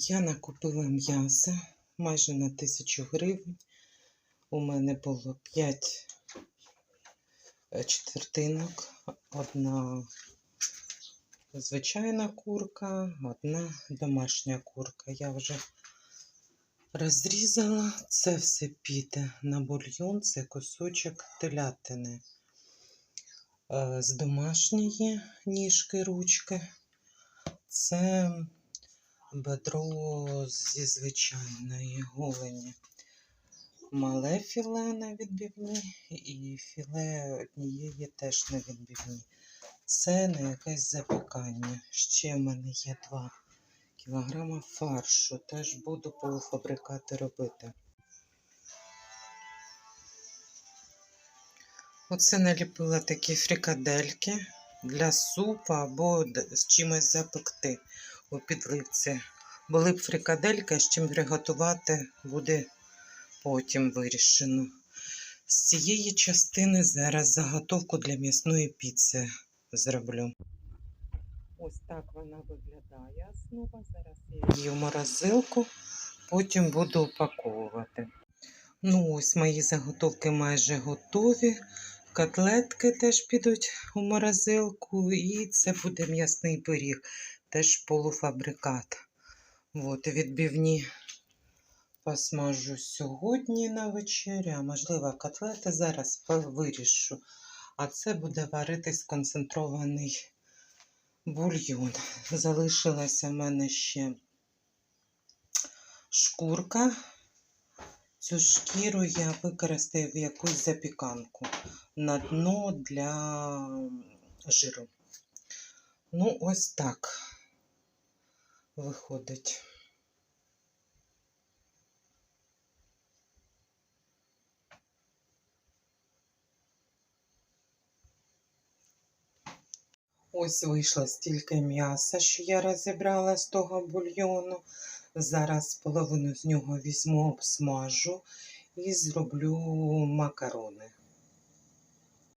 Я накупила м'яса майже на тисячу гривень. У мене було 5 четвертинок, одна звичайна курка, одна домашня курка. Я вже розрізала. Це все піде на бульйон, це кусочок телятини е, з домашньої ніжки, ручки. Це бедро зі звичайної голені. Мале філе на відбивні і філе однієї теж на відбивні. Це на якесь запікання. Ще в мене є 2 кілограма фаршу. Теж буду полуфабрикати робити. Оце наліпила такі фрикадельки для супу або з чимось запекти у підливці. Були б фрикадельки, з чим приготувати буде потім вирішено. З цієї частини зараз заготовку для м'ясної піци зроблю. Ось так вона виглядає основа. Зараз я її в морозилку, потім буду упаковувати. Ну, ось мої заготовки майже готові. Котлетки теж підуть у морозилку, і це буде м'ясний пиріг, теж полуфабрикат. От, відбивні посмажу сьогодні на вечерю, а можливо, котлети зараз вирішу. А це буде варитись концентрований бульйон. Залишилася в мене ще шкурка. Цю шкіру я використаю в якусь запіканку на дно для жиру. Ну, ось так виходить. Ось вийшло стільки м'яса, що я розібрала з того бульйону. Зараз половину з нього візьму, обсмажу і зроблю макарони.